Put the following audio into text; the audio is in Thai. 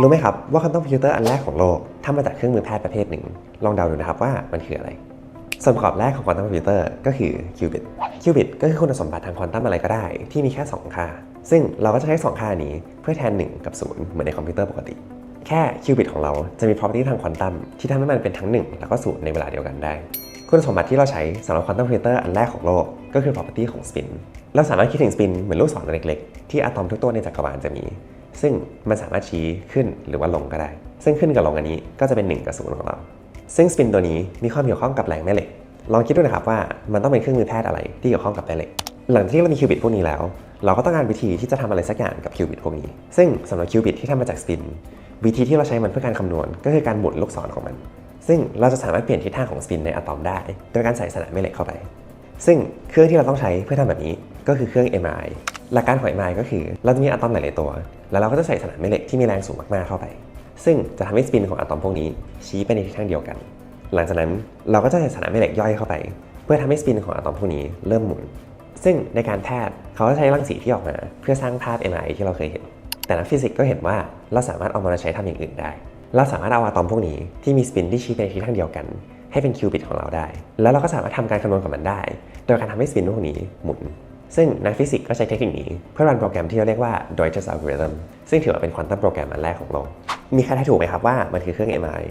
รู้ไหมครับว่าควอนตัมคอมพิวเตอร์อันแรกของโลกทำมาจากเครื่องมือแพทย์ประเภทหนึ่ง ลองเดาดูนะครับว่ามันคืออะไร ส่วนประกอบแรกของควอนตัมคอมพิวเตอร์ก็คือคิวบิต คิวบิตก็คือคุณสมบัติทางควอนตัมอะไรก็ได้ ที่มีแค่ 2 ค่า ซึ่งเราก็จะใช้ 2 ค่านี้เพื่อแทน 1 กับ 0 เหมือนในคอมพิวเตอร์ปกติ แค่คิวบิตของเราจะมี property ทางควอนตัมที่ทำให้มันเป็นทั้ง 1 แล้วก็0ในเวลาเดียวกันได้ คุณสมบัติที่เราใช้สำหรับควอนตัมคอมพิวเตอร์อันแรกของโลกก็คือ property ของ spin เราสามารถคิดถึง spin เหมือนลูกศรเล็กๆที่อะตอมทุกตัวในจักรวาลจะมี ซึ่งมันสามารถชี้ขึ้นหรือว่าลงก็ได้ ซึ่งขึ้นกับลงอันนี้ก็จะเป็น 1 กับ 0 ของเรา ซึ่งสปินตัวนี้มีความเกี่ยวข้องกับแรงแม่เหล็ก ลองคิดดูนะครับว่ามันต้องเป็นเครื่องมือแพทย์อะไรที่เกี่ยวข้องกับแม่เหล็ก หลังที่เรามีคิวบิตพวกนี้แล้ว เราก็ต้องการวิธีที่จะทำอะไรสักอย่างกับคิวบิตพวกนี้ ซึ่งสำหรับคิวบิตที่ทำมาจากสปิน วิธีที่เราใช้มันเพื่อการคำนวณ ก็คือการหมุนลูกศรของมัน ซึ่งเราจะสามารถเปลี่ยนทิศทางของสปินในอะตอมได้ โดยการใส่สนามแม่เหล็กเข้าไป ซึ่งเครื่องที่เราต้องใช้เพื่อทำแบบนี้ก็คือเครื่อง MRI หลักการของ MRI ก็คือ เราจะมีอะตอมหลาย ๆ ตัว แล้วเราก็จะใส่สนามแม่เหล็กที่มีแรงสูงมาก ๆ เข้าไป ซึ่งจะทำให้สปินของอะตอมพวกนี้ชี้ไปในทิศทางเดียวกัน หลังจากนั้นเราก็จะใส่สนามแม่เหล็กย่อยเข้าไป เพื่อทำให้สปินของอะตอมพวกนี้เริ่มหมุน ซึ่งในการแพทย์เขาก็ใช้รังสีที่ออกมาเพื่อสร้างภาพ MRI ที่เราเคยเห็น แต่นักฟิสิกส์ก็เห็นว่าเราสามารถเอามาใช้ทำอย่างอื่นได้ เราสามารถเอาอะตอมพวกนี้ที่มีสปินที่ชี้ไปในทิศทางเดียวกันให้เป็นคิวบิตของเราได้ แล้วเราก็สามารถทำการคำนวณกับมันได้ โดยการทำให้สปินพวกนี้หมุน ซึ่งนักฟิสิกส์ก็ใช้เทคนิคนี้ เพื่อรันโปรแกรมที่เราเรียกว่า Deutsches Algorithm ซึ่งถือว่าเป็นควอนตัมโปรแกรมอันแรกของโลก มีใครทายถูกไหมครับว่ามันคือเครื่อง MRI